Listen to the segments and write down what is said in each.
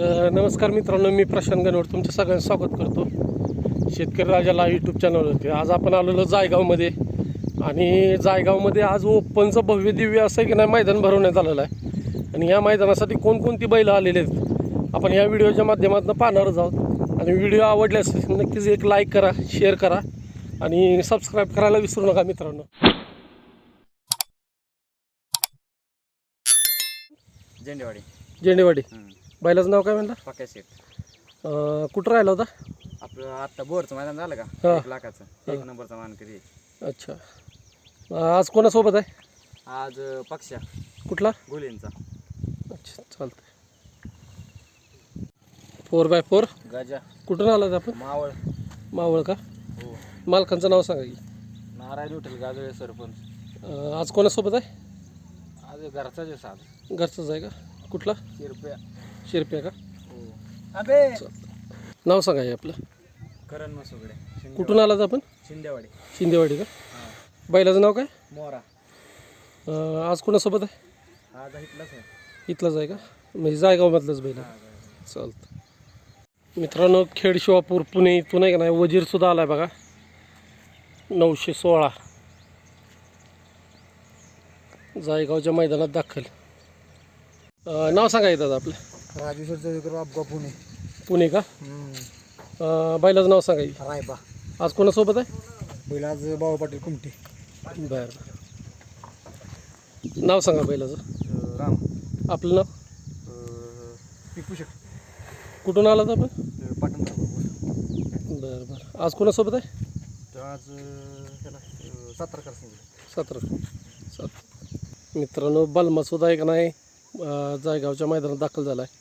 तर नमस्कार मित्रांनो मी प्रशांत गणवड तुमचं सगळ्यांचं स्वागत करतो. शेतकरी राजाला यूट्यूब चॅनलवरती आज आपण आलेलो जायगावमध्ये. आणि जायगावमध्ये आज ओपनचं भव्य दिव्य असं की नाही मैदान भरवण्यात आलेलं आहे. आणि या मैदानासाठी कोणकोणती बैलं आलेली आहेत आपण या व्हिडिओच्या माध्यमातून पाहणारच आहोत. आणि व्हिडिओ आवडल्यास नक्कीच एक लाईक करा शेअर करा. आणि सबस्क्राईब करायला विसरू नका मित्रांनो. झेंडेवाडी. झेंडेवाडी. बैलाचं नाव काय म्हणलं? पक्या अ, कुठं राहिला होता? आपलं आता बोरचं मैदान झालं हा. का एक लाखाचं. एक नंबरचा मानकरी अच्छा. अ, आज कोणासोबत आहे? आज अं, पक्षा. कुठला? गुलींचा. अच्छा चालतंय. फोर बाय फोर गजा. कुठून आलात आपण? मावळ. मावळ का? हो. मालकांचं नाव सांगा की. नारायण विठ्ठल गाजोळे सरपंच. अं, आज कोणासोबत आहे? आज घरचा जे साध. घरचंच आहे का? कुठला? शिरप्या. शिरप्या का? हो. अबे. नाव सांगा हे आपलं. करण मसुगडे. कुठून आलात आपण? शिंदेवाडी. शिंदेवाडी का? बैलाचं नाव काय? मोरा. अं, आज कोणासोबत आहे? आज इथलाच आहे. इथलंच आहे का? म्हणजे जायगावमधलंच बैल. आहे. चालतं. मित्रांनो खेड शिवापूर पुणे इथून आहे का नाही? वजीरसुद्धा आला आहे बघा. नऊशे सोळा. जायगावच्या मैदानात दाखल. अं, नाव सांगा येतात आपलं. राजेश्वर चौधरी अपघा पुणे. पुणे का? अं, बैलाचं नाव सांगा की. रायबा. आज कोणासोबत आहे? बैल आज बाबा पाटील कुमटे. बरं बरं. नाव सांगा बैलाचं. राम. आपलं नाव? पिकू शक कुठून आलात आपण? पाटण बरं बरं. आज कोणासोबत आहे? आज ह्याला सतरा कर सतरा सात मित्रांनो बलमासुद्धा आहे का नाही? जायगावच्या मैदानात दाखल झाला आहे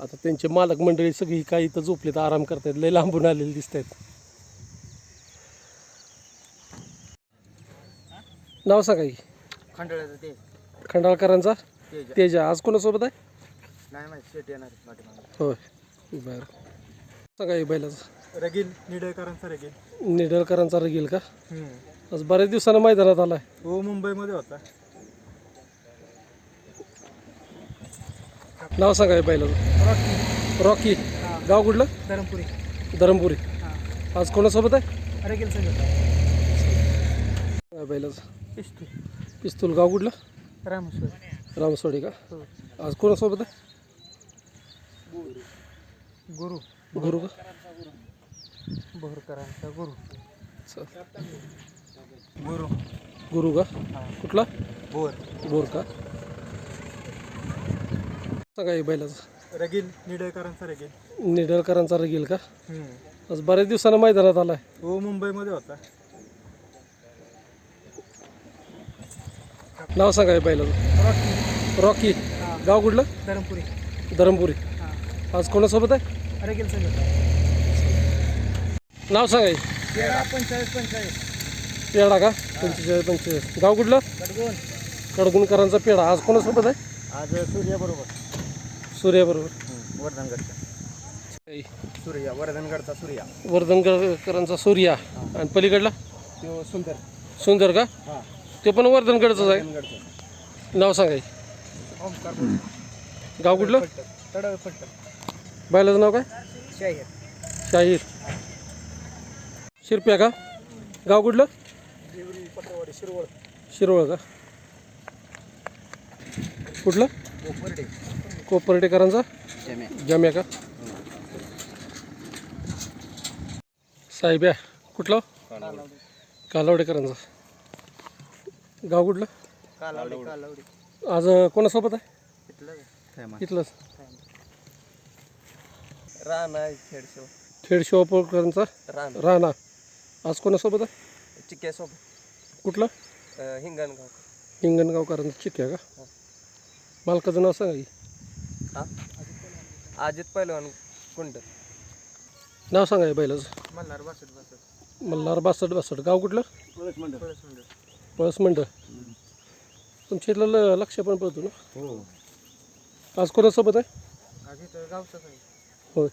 आता त्यांचे मालक मंडळी सगळी काही इथं झोपलेत आराम करतायत लय लांबून आलेले दिसत आहेत नाव सांगा की. खंडाळ्याचं ते खंडाळकरांचा? तेज. आज कोणासोबत आहे? नाही माहिती शेट येणार आहे पाठीमागे. होय. बरं. सांगा की बैलाचं. रगील निडळकरांचा रगील निडरकरांचा रगील का? आज बऱ्याच दिवसानं मैदानात आला आहे हो मुंबईमध्ये होता. नाव सांगा बैलाचं रॉकी. गाव कुठलं? धरमपुरी. धरमपुरी. आज कोणासोबत आहे? बैलाचं पिस्तूल. पिस्तूल. गाव कुठलं? रामेश्वर. रामसोडी का? हो. आज कोणासोबत आहे? गुरु. गुरु का? बोरकरांचा गुरु. गुरु. गुरु का? कुठला? बोर. बोर का? सांगा हे बैलाचं. रगील निडळकरांचा रगील निडरकरांचा रगील का? आज बऱ्याच दिवसानं मैदानात आला आहे हो मुंबईमध्ये होता. नाव सांगा हे बैलाचं. रॉकी. रॉकी. गाव कुठलं? धरमपुरी. धरमपुरी. हां. आज कोणासोबत आहे? रगील नाव सांगा हे. तेरा पंचेचाळीस पंचेचाळीस. पेढा का? पंचेचाळीस पंचेचाळीस. गाव कुठलं? कडगोन कडगुणकरांचा पेढा. आज कोणासोबत आहे? आज सूर्या बरोबर. सूर्याबरोबर वर्धनगडचा. सूर्या वर्धनगडचा सूर्या. वर्धनगडकरांचा सूर्या. आणि पलीकडला? तो सुंदर. सुंदर का? हां. ते पण वर्धनगडचंच आहे. वर्धनगडचा. नाव सांगा हे. ओमकार गाव कुठलं? तडळ पट्ट बैलाचं नाव काय? शाहीर. शाहीर. शिरप्या का? गाव कुठलं? देवरी पटवाडी शिरवळ. शिरवळ का? कुठलं? कोपर्डेकरांचा जम्या जम्या का? साहेब्या कुठलं? कालावडेकरांचा. गाव कुठलं? आज कोणासोबत आहे? इथलं इथलंच. रान आहे खेडशो. खेड शिवापूरकरांचा रान राणा. आज कोणासोबत आहे? चिक्क्यासोबत. कुठलं? हिंगणगाव. हिंगणगावकरांचा चिक्या का? मालकाचं नाव सांगा की. हा? अजित पहिलवान कुंड नाव सांगा हे बैलाचं मल्हार बासष्ट बासष्ट मल्हार बासष्ट बासष्ट गाव कुठलं? पळस मंडळ. पळस तुमच्या इथलं ल- लक्ष पण पळतो ना? हो. आज कोणासोबत आहे? आज इथं गावचाच आहे. होय.